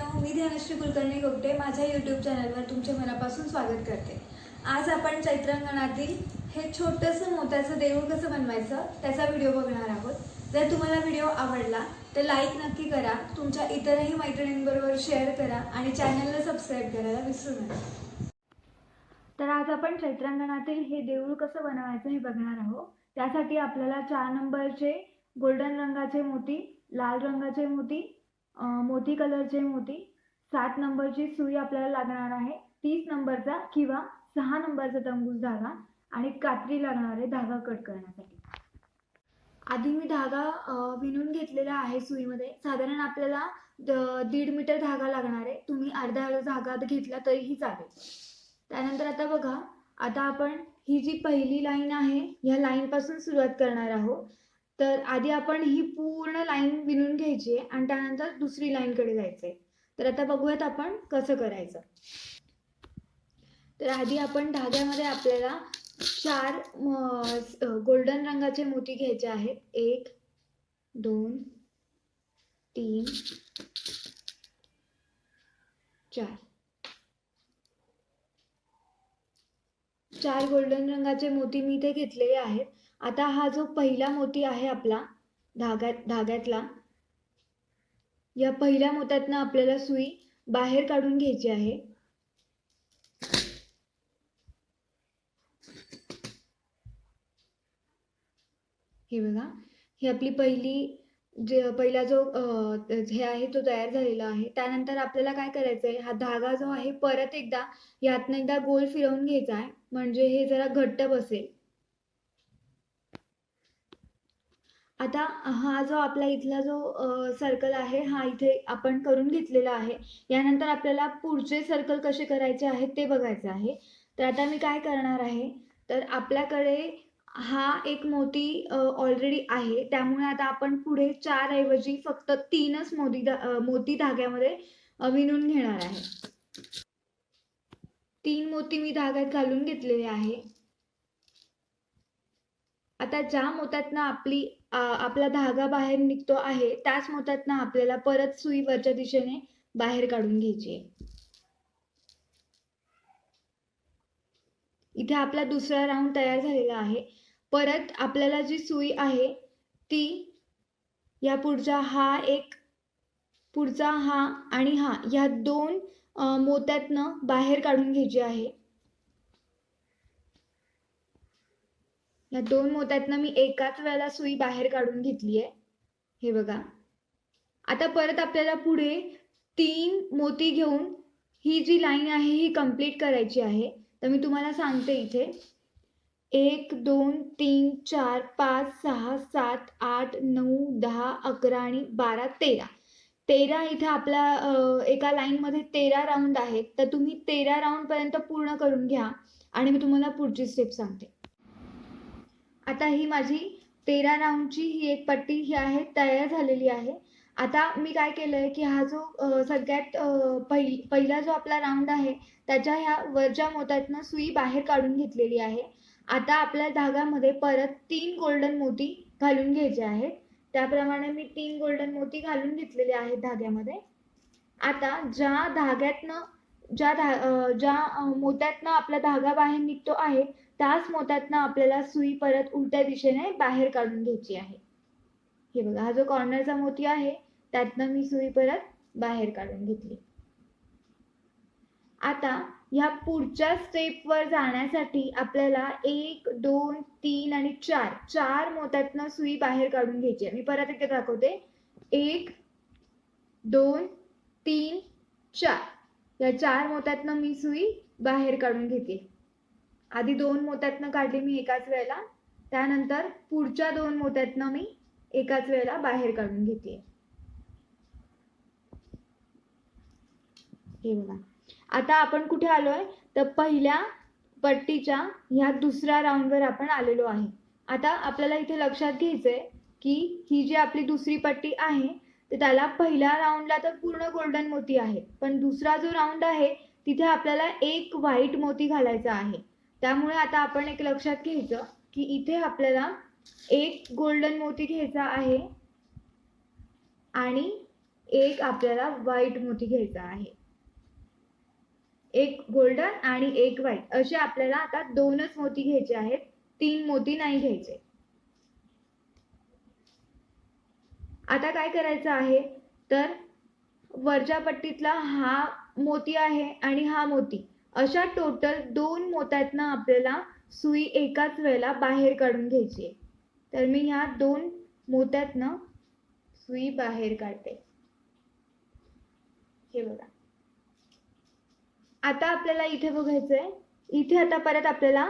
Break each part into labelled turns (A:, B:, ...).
A: मी धनश्री कुलकर्णी गोपटे. माझ्या यूट्यूब चॅनलवर तुमचे मनापासून स्वागत करते. आज आपण चैत्रांगणातील हे छोटंसं मोत्याचं देऊळ कसं बनवायचं त्याचा व्हिडिओ बघणार आहोत. जर तुम्हाला व्हिडिओ आवडला तर लाईक नक्की करा. तुमच्या इतरही मैत्रिणींबरोबर शेअर करा आणि चॅनलला सबस्क्राईब करायला विसरू नका. तर आज आपण चैत्रांगणातील हे देऊळ कसं बनवायचं हे बघणार आहोत. त्यासाठी आपल्याला चार नंबरचे गोल्डन रंगाचे मोती लाल रंगाचे मोती मोती कलरचे मोती. सात नंबरची सुई आपल्याला लागणार आहे. तीस नंबरचा किंवा सहा नंबरचा तंबूस धागा आणि कात्री लागणार आहे धागा कट करण्यासाठी. आधी मी धागा विणून घेतलेला आहे सुईमध्ये. साधारण आपल्याला दीड मीटर धागा लागणार आहे. तुम्ही अर्धा अर्धा धागा घेतला तरीही चालेल. त्यानंतर आता बघा आता आपण ही जी पहिली लाईन आहे ह्या लाईनपासून सुरुवात करणार आहोत. तर आधी आपण ही पूर्ण लाईन विणून घ्यायची आहे आणि त्यानंतर दुसरी लाईनकडे जायचं आहे. तर आता बघूयात आपण कसं करायचं. तर आधी आपण धाग्यामध्ये आपल्याला चार गोल्डन रंगाचे मोती घ्यायचे आहेत. एक दोन तीन चार. चार गोल्डन रंगाचे मोती मी इथे घेतलेले आहेत. आता हा जो पहिला मोती आहे आपला धाग्यात धाग्यातला या पहिल्या मोत्यातनं आपल्याला सुई बाहेर काढून घ्यायची आहे. हे बघा ही आपली पहिली जे पहिला जो हे आहे तो तयार झालेला आहे. त्यानंतर आपल्याला काय करायचं आहे हा धागा जो आहे परत एकदा यातनं एकदा गोल फिरवून घ्यायचा आहे. म्हणजे हे जरा घट्ट बसेल. आता हा जो आपला इथला जो सर्कल आहे हा इथे आपण करून घेतलेला आहे. यानंतर आपल्याला पुढचे सर्कल कसे करायचे आहेत ते बघायचं आहे. तर आता मी काय करणार आहे? तर आपल्याकडे हा एक मोती ऑलरेडी आहे. त्यामुळे आता आपण पुढे चार ऐवजी फक्त तीनच मोती दा मोती धाग्यामध्ये विणून घेणार आहे. तीन मोती मी धाग्यात घालून घेतलेले आहे. आता ज्या मोत्यातनं आपली आपला धागा बाहेर निघतो आहे त्याच मोत्यातनं आपल्याला परत सुई वरच्या दिशेने बाहेर काढून घ्यायची आहे. इथे आपला दुसरा राऊंड तयार झालेला आहे. परत आपल्याला जी सुई आहे ती या पुढचा हा एक पुढचा हा आणि हा या दोन मोत्यातनं बाहेर काढून घ्यायची आहे. या दोन मोत्यातनं मी एकाच वेळेला सुई बाहेर काढून घेतली आहे. हे बघा. आता परत आपल्याला पुढे तीन मोती घेऊन ही जी लाईन आहे ही कंप्लीट करायची आहे. तर मी तुम्हाला सांगते इथे. एक दोन तीन चार पाच सहा सात आठ नऊ दहा अकरा आणि बारा तेरा. तेरा इथे आपल्या एका लाईनमध्ये तेरा राऊंड आहेत. तर तुम्ही तेरा राऊंडपर्यंत पूर्ण करून घ्या आणि मी तुम्हाला पुढची स्टेप सांगते. आता ही माझी तेरा राऊंडची ही एक पट्टी ही आहे तयार झालेली आहे. आता मी काय केलं आहे की हा जो सगळ्यात पहि पहिल पहिला जो आपला राऊंड आहे त्याच्या ह्या वरच्या मोत्यातनं सुई बाहेर काढून घेतलेली आहे. आता आपल्या धागामध्ये परत तीन गोल्डन मोती घालून घ्यायचे आहेत. त्याप्रमाणे मी तीन गोल्डन मोती घालून घेतलेले आहेत धाग्यामध्ये. आता ज्या धाग्यातनं ज्या धा ज्या मोत्यातनं आपला धागा बाहेर निघतो आहे त्याच मोत्यातनं आपल्याला सुई परत उलट्या दिशेने बाहेर काढून घ्यायची आहे. हे बघा हा जो कॉर्नरचा मोती आहे त्यातनं मी सुई परत बाहेर काढून घेतली. आता ह्या पुढच्या स्टेपवर जाण्यासाठी आपल्याला एक दोन तीन आणि चार चार मोत्यातनं सुई बाहेर काढून घ्यायची आहे. मी परत एकदा दाखवते. एक दोन तीन चार. या चार मोत्यातनं मी सुई बाहेर काढून घेते. आधी दोन मोत्यातनं काढली मी एकाच वेळेला. त्यानंतर पुढच्या दोन मोत्यातनं मी एकाच वेळेला बाहेर काढून घेते. हे बघा. आता आपण कुठे आलोय? तर पहिल्या पट्टीच्या ह्या दुसऱ्या राऊंडवर आपण आलेलो आहे. आता आपल्याला इथे लक्षात घ्यायचंय की ही जी आपली दुसरी पट्टी आहे तर त्याला पहिल्या राऊंडला तर पूर्ण गोल्डन मोती आहे पण दुसरा जो राऊंड आहे तिथे आपल्याला एक व्हाईट मोती घालायचा आहे. त्यामुळे आता आपण एक लक्षात घ्यायचं की इथे आपल्याला एक गोल्डन मोती घ्यायचा आहे आणि एक आपल्याला व्हाईट मोती घ्यायचा आहे. एक गोल्डन आणि एक व्हाईट असे आपल्याला आता दोनच मोती घ्यायचे आहेत. तीन मोती नाही घ्यायचे. आता काय करायचं आहे? तर वरच्या पट्टीतला हा मोती आहे आणि हा मोती. अशा टोटल दोन मोत्यातनं आपल्याला सुई एकाच वेळेला बाहेर काढून घ्यायची आहे. तर मी ह्या दोन मोत्यातनं सुई बाहेर काढते. हे बघा. आता आपल्याला इथे बघायचंय. इथे आता परत आपल्याला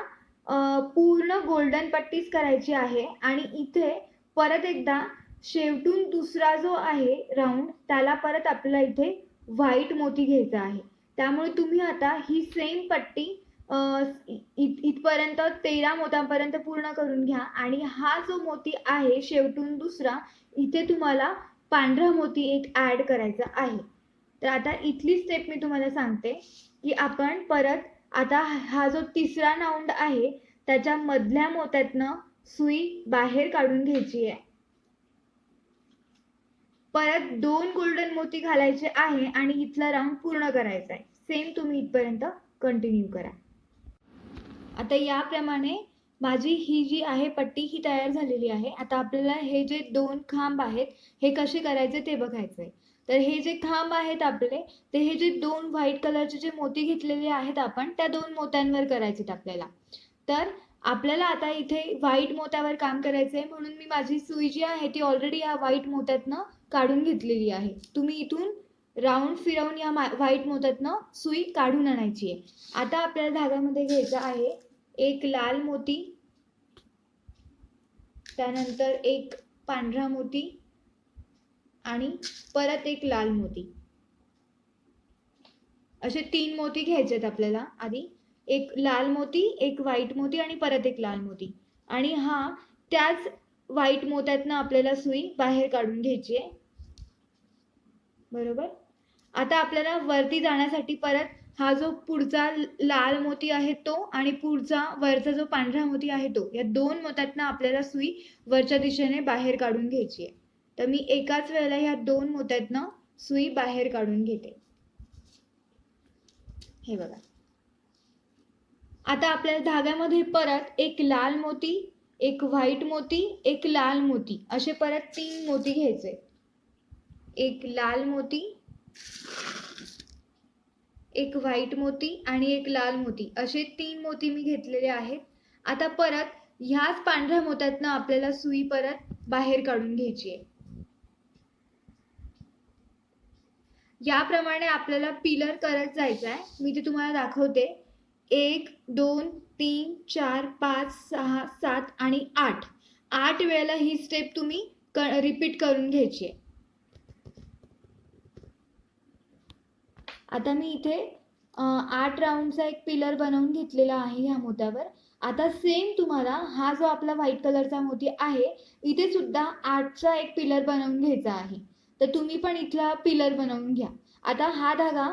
A: पूर्ण गोल्डन पट्टीच करायची आहे आणि इथे परत एकदा शेवटून दुसरा जो आहे राऊंड त्याला परत आपल्याला इथे व्हाईट मोती घ्यायचा आहे. त्यामुळे तुम्ही आता ही सेम पट्टी इत इथपर्यंत तेरा मोत्यांपर्यंत पूर्ण करून घ्या. आणि हा जो मोती आहे शेवटून दुसरा इथे तुम्हाला पांढरा मोती एक ॲड करायचा आहे. तर आता इथली स्टेप मी तुम्हाला सांगते की आपण परत आता हा जो तिसरा राऊंड आहे त्याच्या मधल्या मोत्यातनं सुई बाहेर काढून घ्यायची आहे. परत दोन गोल्डन मोती घालायचे आहे आणि इथला राऊंड पूर्ण करायचा आहे. सेम तुम्ही इथपर्यंत कंटिन्यू करा. आता याप्रमाणे माझी ही जी आहे पट्टी ही तयार झालेली आहे. आता आपल्याला हे जे दोन खांब आहेत हे कसे करायचे ते बघायचं आहे तर हे जे खांब आहेत आपले ते हे जे दोन व्हाईट कलरचे जे मोती घेतलेले आहेत आपण त्या दोन मोत्यांवर करायचे आपल्याला. तर आपल्याला आता इथे व्हाईट मोत्यावर काम करायचं आहे म्हणून मी माझी सुई जी आहे ती ऑलरेडी या व्हाईट मोत्यातनं काढून घेतलेली आहे. तुम्ही इथून राऊंड फिरवून या व्हाईट मोत्यातनं सुई काढून आणायची आहे. आता आपल्याला धाग्यामध्ये घ्यायचं आहे एक लाल मोती त्यानंतर एक पांढरा मोती आणि परत एक लाल मोती. असे तीन मोती घ्यायचे आहेत आपल्याला. आधी एक लाल मोती एक व्हाईट मोती आणि परत एक लाल मोती. आणि हा त्याच व्हाईट मोत्यातनं आपल्याला सुई बाहेर काढून घ्यायची आहे. बरोबर? आता आपल्याला वरती जाण्यासाठी परत हा जो पुढचा लाल मोती आहे तो आणि पुढचा वरचा जो पांढरा मोती आहे तो या दोन मोत्यातनं आपल्याला सुई वरच्या दिशेने बाहेर काढून घ्यायची आहे. तर मी एकाच वेळेला ह्या दोन मोत्यातनं सुई बाहेर काढून घेते. हे बघा. आता आपल्याला धाग्यामध्ये परत एक लाल मोती एक व्हाईट मोती एक लाल मोती असे परत तीन मोती घ्यायचे. एक लाल मोती एक व्हाईट मोती आणि एक लाल मोती. असे तीन मोती मी घेतलेले आहेत. आता परत ह्याच पांढऱ्या मोत्यातनं आपल्याला सुई परत बाहेर काढून घ्यायची आहे. याप्रमाणे आपल्याला पिलर करत जायचं आहे. मी ते तुम्हाला दाखवते. एक दोन तीन चार पाच सहा सात आणि आठ. आठ वेळेला ही स्टेप तुम्ही क रिपीट करून घ्यायची आहे. आता मी इथे आठ राऊंडचा एक पिलर बनवून घेतलेला आहे ह्या मोत्यावर आता सेम तुम्हाला हा जो आपला व्हाईट कलरचा मोती आहे इथे सुद्धा आठचा एक पिलर बनवून घ्यायचा आहे. तर तुम्ही पण इथला पिलर बनवून घ्या. आता हा धागा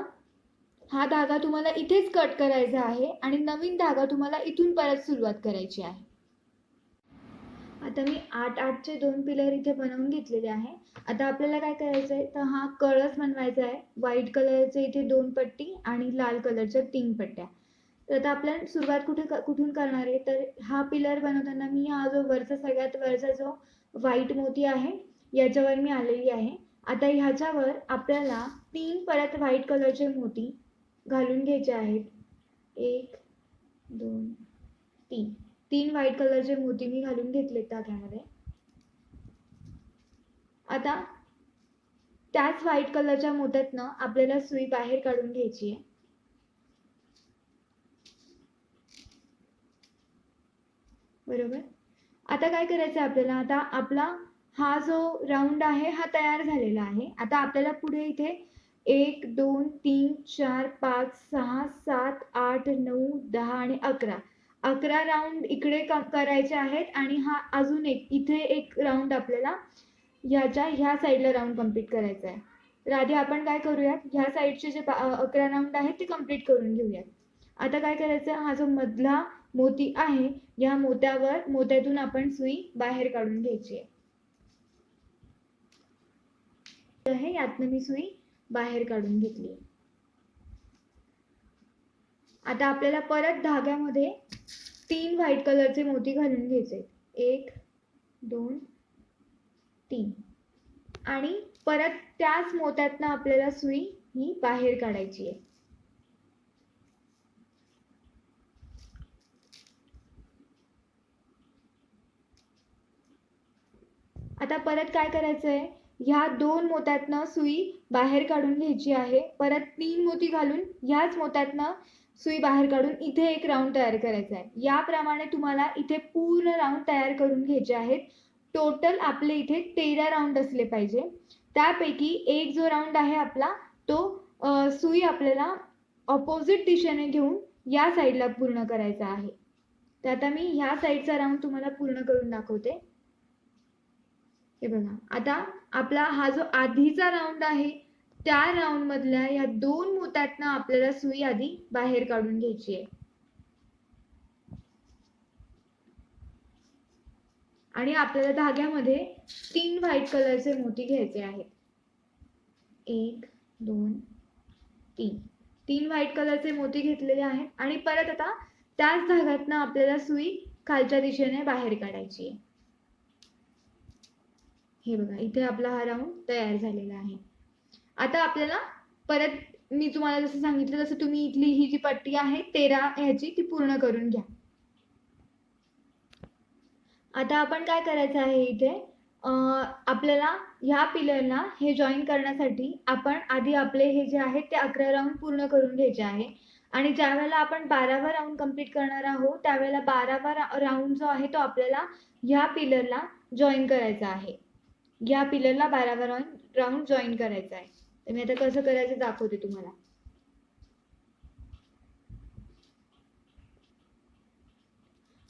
A: हा धागा तुम्हाला इथेच कट करायचा आहे आणि नवीन धागा तुम्हाला इथून परत सुरुवात करायची आहे. आता मी आठ आठचे दोन पिलर इथे बनवून घेतलेले आहे. आता आपल्याला काय करायचं आहे? तर हा कळस बनवायचा आहे. व्हाईट कलरचे इथे दोन पट्टी आणि लाल कलरच्या तीन पट्ट्या. तर आता आपल्याला सुरुवात कुठे कुठून करणार आहे? तर हा पिलर बनवताना मी हा जो वरचा सगळ्यात वरचा जो व्हाईट मोती आहे याच्यावर मी आलेली आहे. आता ह्याच्यावर आपल्याला तीन परत व्हाईट कलरचे मोती घालून घ्यायचे आहेत. एक दोन तीन. तीन व्हाईट कलरचे मोती मी घालून घेतलेत धाग्यामध्ये आता त्याच व्हाईट कलरच्या मोत्यातनं आपल्याला सुई बाहेर काढून घ्यायची आहे. बरोबर? आता काय करायचं आहे आपल्याला? आता आपला हा जो राऊंड आहे हा तयार झालेला आहे. आता आपल्याला पुढे इथे एक दोन तीन चार पाच सहा सात आठ नऊ दहा आणि अकरा अकरा राऊंड इकडे करायचे आहेत आणि हा अजून एक इथे एक राऊंड आपल्याला ह्याच्या ह्या साईडला राऊंड कंप्लीट करायचा आहे तर आधी आपण काय करूयात? ह्या साईडचे जे अकरा राऊंड आहेत ते कंप्लीट करून घेऊयात. आता काय करायचं हा जो मधला मोती आहे या मोत्यावर मोत्यातून आपण सुई बाहेर काढून घ्यायची आहे. आहे यातनं मी सुई बाहेर काढून घेतली आता आपल्याला परत धाग्यामध्ये तीन व्हाईट कलरचे मोती घालून घ्यायचे. एक दोन तीन. आणि परत त्याच मोत्यातनं आपल्याला सुई ही बाहेर काढायची आहे. आता परत काय करायचं आहे ह्या दोन मोत्यातनं सुई बाहेर काढून घ्यायची आहे. परत तीन मोती घालून ह्याच मोत्यातनं सुई बाहेर काढून इथे एक राऊंड तयार करायचा आहे. याप्रमाणे तुम्हाला इथे पूर्ण राऊंड तयार करून घ्यायचे आहेत. टोटल आपले इथे तेरा राऊंड असले पाहिजे. त्यापैकी एक जो राऊंड आहे आपला तो आ, सुई आपल्याला ऑपोजिट दिशेने घेऊन या साईडला पूर्ण करायचा आहे. तर आता मी ह्या साईडचा राऊंड तुम्हाला पूर्ण करून दाखवते. हे बघा. आता आपला हा जो आधीचा राऊंड आहे त्या राऊंड मधल्या या दोन मोत्यातनं आपल्याला सुई आधी बाहेर काढून घ्यायची आहे. आणि आपल्याला धाग्यामध्ये तीन व्हाईट कलरचे मोती घ्यायचे आहेत. एक दोन तीन. तीन व्हाईट कलरचे मोती घेतलेले आहेत आणि परत आता त्याच धाग्यातनं आपल्याला सुई खालच्या दिशेने बाहेर काढायची आहे. हे बघा इथे आपला हा राऊंड तयार झालेला आहे. आता आपल्याला परत मी तुम्हाला जसं सांगितलं तसं तुम्ही इथली ही जी पट्टी आहे तेरा ह्याची ती पूर्ण करून घ्या. आता आपण काय करायचं आहे इथे? आपल्याला ह्या पिलरला हे जॉईन करण्यासाठी आपण आधी आपले हे जे आहे ते अकरा राऊंड पूर्ण करून घ्यायचे आहे. आणि ज्या वेळेला आपण बारावा राऊंड कंप्लीट करणार आहोत त्यावेळेला बारावा राऊंड जो आहे तो आपल्याला ह्या पिलरला जॉईन करायचा आहे. या पिलरला बारावा राऊंड राऊंड जॉईन करायचा आहे. तर मी आता कसं करायचं दाखवते तुम्हाला.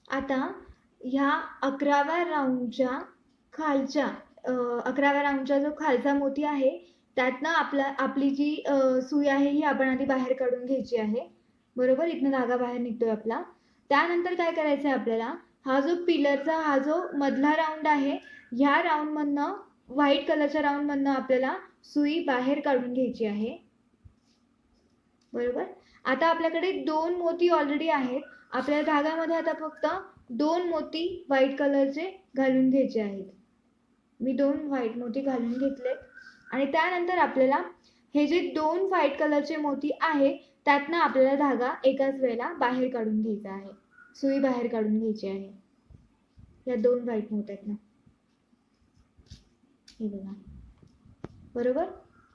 A: आता ह्या अकराव्या राऊंडच्या खालच्या अकराव्या राऊंडचा जो खालचा मोती आहे त्यातनं आपला आपली जी सुई आहे ही आपण आधी बाहेर काढून घ्यायची आहे. बरोबर? इथनं धागा बाहेर निघतोय आपला. त्यानंतर काय करायचं आहे आपल्याला? हा जो पिलरचा हा जो मधला राऊंड आहे ह्या राऊंडमधनं व्हाईट कलरच्या राऊंडमधनं आपल्याला सुई बाहेर काढून घ्यायची आहे. बरोबर? आता आपल्याकडे दोन मोती ऑलरेडी आहेत. आपल्या धाग्यामध्ये आता फक्त दोन मोती व्हाईट कलरचे घालून घ्यायचे आहेत. मी दोन व्हाईट मोती घालून घेतलेत आणि त्यानंतर आपल्याला हे जे दोन व्हाईट कलरचे मोती आहे त्यातनं आपल्याला धागा एकाच वेळेला बाहेर काढून घ्यायचा आहे. सुई बाहेर काढून घ्यायची आहे. या दोन व्हाईट मोत्यातनं. हे बघा बरोबर?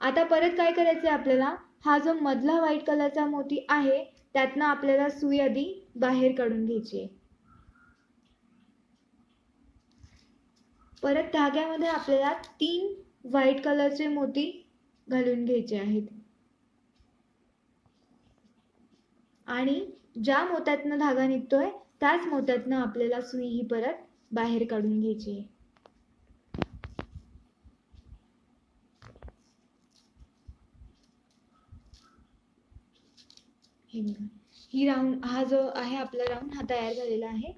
A: आता परत काय करायचं आहे आपल्याला? हा जो मधला व्हाईट कलरचा मोती आहे त्यातनं आपल्याला सुई आधी बाहेर काढून घ्यायची आहे. परत धाग्यामध्ये आपल्याला तीन व्हाईट कलरचे मोती घालून घ्यायचे आहेत. आणि ज्या मोत्यातनं धागा निघतोय त्याच मोत्यातनं आपल्याला सुई ही परत बाहेर काढून घ्यायची आहे. ही राऊंड हा जो आहे आपला राऊंड हा तयार झालेला आहे.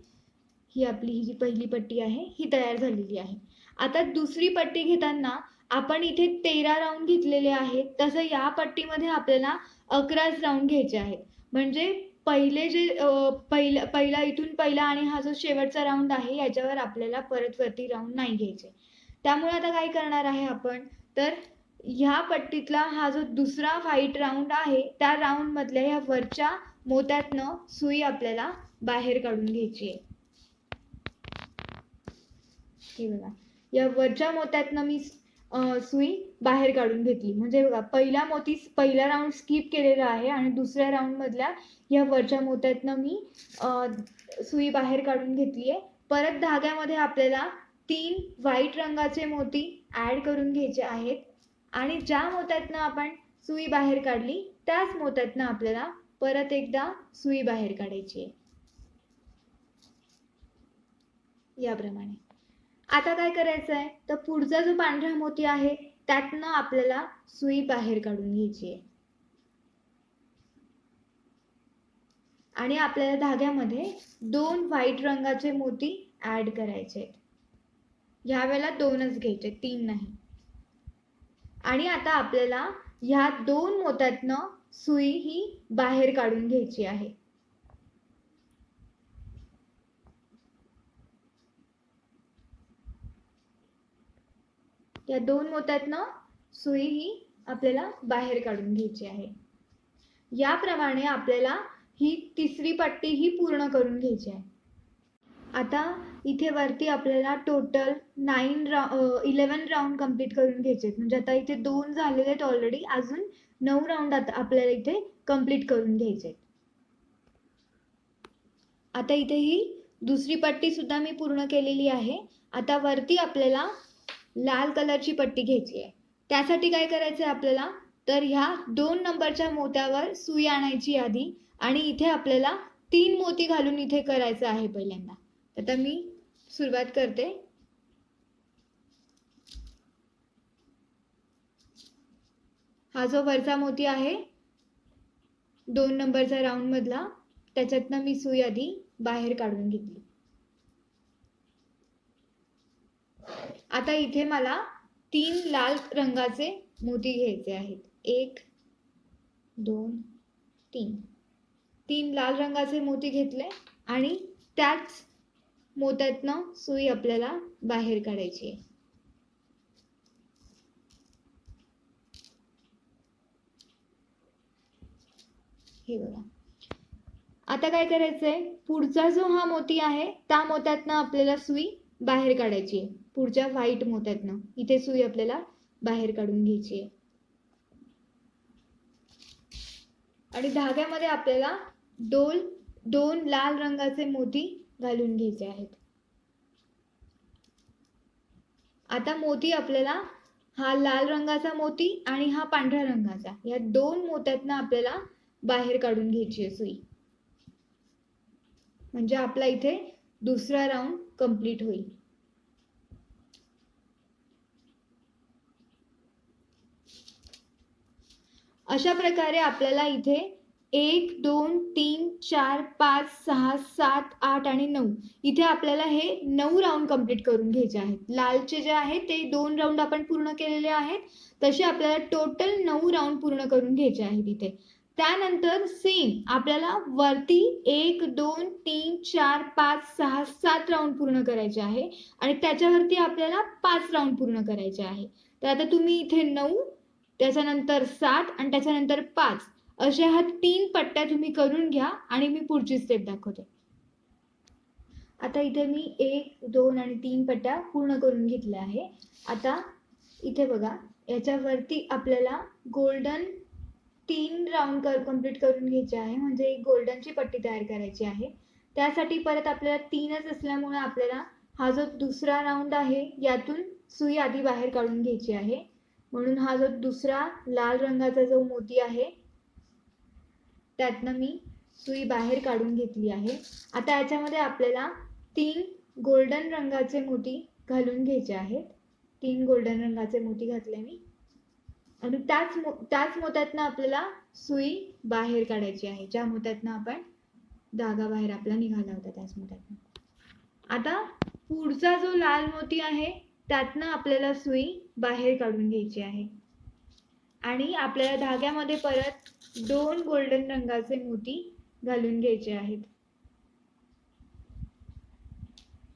A: ही आपली ही जी पहिली पट्टी आहे ही तयार झालेली आहे. आता दुसरी पट्टी घेताना आपण इथे तेरा राऊंड घेतलेले आहेत. तसं या पट्टीमध्ये आपल्याला अकराच राऊंड घ्यायचे आहेत. म्हणजे पहिले जे पहिला पहिला इथून पहिला आणि हा जो शेवटचा राऊंड आहे याच्यावर आपल्याला परत वरती राऊंड नाही घ्यायचे. त्यामुळे आता काय करणार आहे आपण? तर ह्या पट्टीतला हा जो दुसरा व्हाईट राऊंड आहे त्या राऊंडमधल्या ह्या वरच्या मोत्यातनं सुई आपल्याला बाहेर काढून घ्यायची आहे. बघा. या वरच्या मोत्यातनं मी सुई बाहेर काढून घेतली. म्हणजे बघा पहिला मोती पहिला राऊंड स्किप केलेला आहे आणि दुसऱ्या राऊंड मधल्या या वरच्या मोत्यातनं मी सुई बाहेर काढून घेतली आहे. परत धाग्यामध्ये आपल्याला तीन व्हाईट रंगाचे मोती ऍड करून घ्यायचे आहेत. आणि ज्या मोत्यातनं आपण सुई बाहेर काढली त्याच मोत्यातनं आपल्याला परत एकदा सुई बाहेर काढायची आहे. याप्रमाणे. आता काय करायचं आहे तर पुढचा जो पांढरा मोती आहे त्यातनं आपल्याला सुई बाहेर काढून घ्यायची आहे. आणि आपल्याला धाग्यामध्ये दोन व्हाईट रंगाचे मोती ऍड करायचे आहेत. ह्या वेळेला दोनच घ्यायचे तीन नाही. आणि आता आपल्याला ह्या दोन मोत्यातनं सुई ही बाहेर काढून घ्यायची आहे. या दोन मोत्यातनं सुई ही आपल्याला बाहेर काढून घ्यायची आहे. याप्रमाणे आपल्याला ही तिसरी पट्टी ही पूर्ण करून घ्यायची आहे. आता इथे वरती आपल्याला टोटल नाईन राऊ इलेवन राऊंड कंप्लीट करून घ्यायचे आहेत. म्हणजे आता इथे दोन झालेले आहेत ऑलरेडी अजून नऊ राऊंड आता आपल्याला इथे कंप्लीट करून घ्यायचे आहेत. आता इथे ही दुसरी पट्टी सुद्धा मी पूर्ण केलेली आहे. आता वरती आपल्याला लाल कलरची पट्टी घ्यायची आहे. त्यासाठी काय करायचं आहे आपल्याला? तर ह्या दोन नंबरच्या मोत्यावर सुई आणायची आधी आणि इथे आपल्याला तीन मोती घालून इथे करायचं आहे पहिल्यांदा. आता मी सुरुवात करते. हा जो वरचा मोती आहे दोन नंबरचा राऊंड मधला त्याच्यातनं मी सुई आधी बाहेर काढून घेतली. आता इथे मला तीन लाल रंगाचे मोती घ्यायचे आहेत. एक दोन तीन. तीन लाल रंगाचे मोती घेतले आणि त्याच मोत्यातनं सुई आपल्याला बाहेर काढायची. आहे हे बघा. आता काय करायचंय? पुढचा जो हा मोती आहे त्या मोत्यातनं आपल्याला सुई बाहेर काढायची. आहे पुढच्या व्हाईट मोत्यातनं. इथे सुई आपल्याला बाहेर काढून घ्यायची. आहे आणि धाग्यामध्ये आपल्याला दोन दोन लाल रंगाचे मोती घालून घ्यायचे आहेत. आता मोती आपल्याला हा लाल रंगाचा मोती आणि हा पांढऱ्या रंगाचा या दोन मोत्यातनं आपल्याला बाहेर काढून घ्यायची आहे सुई. म्हणजे आपला इथे दुसरा राऊंड कंप्लीट होईल. अशा प्रकारे आपल्याला इथे एक दोन तीन चार पाच सहा सात आठ आणि नऊ. इथे आपल्याला हे नऊ राऊंड कंप्लीट करून घ्यायचे आहेत. लालचे जे आहेत ते दोन राऊंड आपण पूर्ण केलेले आहेत. तसे आपल्याला टोटल नऊ राऊंड पूर्ण करून घ्यायचे आहेत इथे. त्यानंतर सेम आपल्याला वरती एक दोन तीन चार पाच सहा सात राऊंड पूर्ण करायचे आहे. आणि त्याच्यावरती आपल्याला पाच राऊंड पूर्ण करायचे आहे. तर आता तुम्ही इथे नऊ त्याच्यानंतर सात आणि त्याच्यानंतर पाच. अशा ह्या तीन पट्ट्या तुम्ही करून घ्या आणि मी पुढची स्टेप दाखवते. आता इथे मी एक दोन आणि तीन पट्ट्या पूर्ण करून घेतल्या आहे. आता इथे बघा याच्यावरती आपल्याला गोल्डन तीन राऊंड कर कंप्लीट करून घ्यायचे आहे. म्हणजे एक गोल्डनची पट्टी तयार करायची आहे. त्यासाठी परत आपल्याला तीनच असल्यामुळे आपल्याला हा जो दुसरा राऊंड आहे यातून सुई आधी बाहेर काढून घ्यायची आहे. म्हणून हा जो दुसरा लाल रंगाचा जो मोती आहे त्यातनं मी सुई बाहेर काढून घेतली आहे. आता याच्यामध्ये आपल्याला तीन गोल्डन रंगाचे मोती घालून घ्यायचे आहेत. तीन गोल्डन रंगाचे मोती घातले मी. आणि त्याच मो त्याच मोत्यातनं आपल्याला सुई बाहेर काढायची आहे. ज्या मोत्यातनं आपण धागा बाहेर आपला निघाला होता त्याच मोत्यातनं. आता पुढचा जो लाल मोती आहे त्यातनं आपल्याला सुई बाहेर काढून घ्यायची आहे. आणि आपल्याला धाग्यामध्ये परत दोन गोल्डन रंगाचे मोती घालून घ्यायचे आहेत.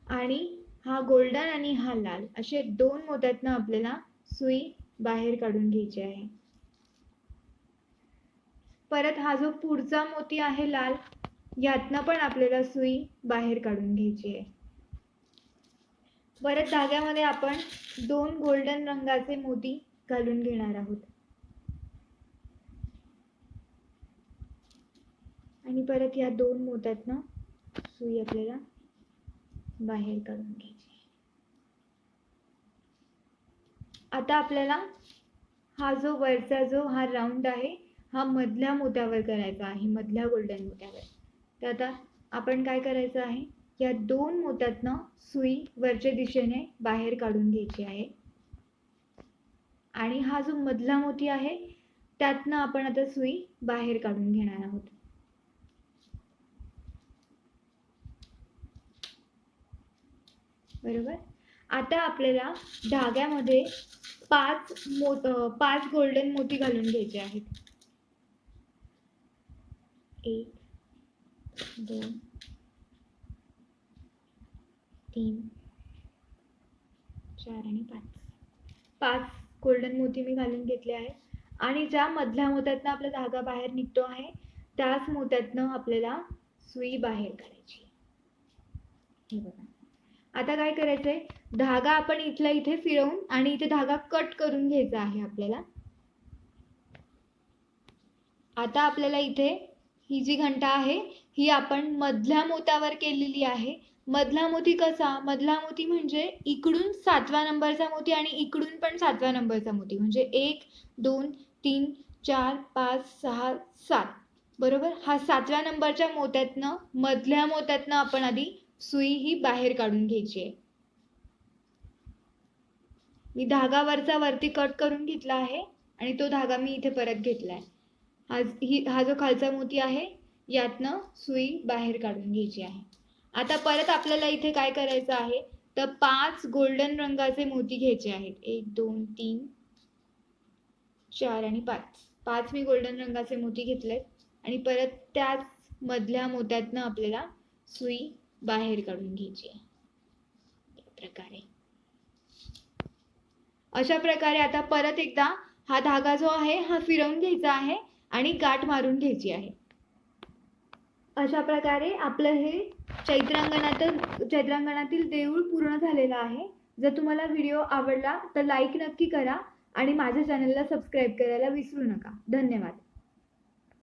A: आणि हा गोल्डन आणि हा लाल असे दोन मोत्यातनं आपल्याला सुई बाहेर काढून घ्यायची आहे. परत हा जो पुढचा मोती आहे लाल यातनं पण आपल्याला सुई बाहेर काढून घ्यायची आहे. परत धाग्यामध्ये आपण दोन गोल्डन रंगाचे मोती घालून घेणार आहोत. आणि परत या दोन मोत्यातनं सुई आपल्याला बाहेर काढून घ्यायची. आता आपल्याला हा जो वरचा जो हा राऊंड आहे हा मधल्या मोत्यावर करायचा आहे मधल्या गोल्डन मोत्यावर. तर आता आपण काय करायचं आहे? या दोन मोत्यातनं सुई वरच्या दिशेने बाहेर काढून घ्यायची आहे. आणि हा जो मधला मोती आहे त्यातनं आपण आता सुई बाहेर काढून घेणार आहोत. बरोबर? आता आपल्याला धाग्यामध्ये पाच मो पाच गोल्डन मोती घालून घ्यायचे आहेत. एक दोन तीन चार आणि पाच. पाच गोल्डन मोती मी घालून घेतले आहे आणि ज्या मधल्या मोत्यातनं आपला धागा बाहेर निघतो आहे त्याच मोत्यातनं आपल्याला सुई बाहेर काढायची हे बघा. आता काय करायचंय? धागा आपण इथला इथे फिरवून आणि इथे धागा कट करून घ्यायचा आहे आपल्याला. आता आपल्याला इथे ही जी घंटा आहे ही आपण मधल्या मोत्यावर केलेली आहे. मधला मोती कसा? मधला मोती म्हणजे इकडून सातव्या नंबरचा मोती आणि इकडून पण सातव्या नंबरचा मोती. म्हणजे एक दोन तीन चार पाच सहा सात. बरोबर? हा सातव्या नंबरच्या मोत्यातनं मधल्या मोत्यातनं आपण आधी सुई ही बाहेर काढून घ्यायची आहे. मी धागा वरचा वरती कट करून घेतला आहे आणि तो धागा मी इथे परत घेतला आहे. हा ही हा जो खालचा मोती आहे यातनं सुई बाहेर काढून घ्यायची आहे. आता परत आपल्याला इथे काय करायचं आहे? तर पाच गोल्डन रंगाचे मोती घ्यायचे आहेत. एक दोन तीन चार आणि पाच. पाच मी गोल्डन रंगाचे मोती घेतलेत आणि परत त्याच मधल्या मोत्यातनं आपल्याला सुई बाहेर काढून घ्यायची आहे. प्रकारे. अशा प्रकारे आता परत एकदा हा धागा जो आहे हा फिरवून घ्यायचा आहे आणि गाठ मारून घ्यायची आहे. अशा प्रकारे आपलं हे चैत्रांगणातील चैत्रांगणातील देऊळ पूर्ण झालेलं आहे. जर तुम्हाला व्हिडिओ आवडला तर लाईक नक्की करा आणि माझ्या चॅनलला सबस्क्राईब करायला विसरू नका. धन्यवाद.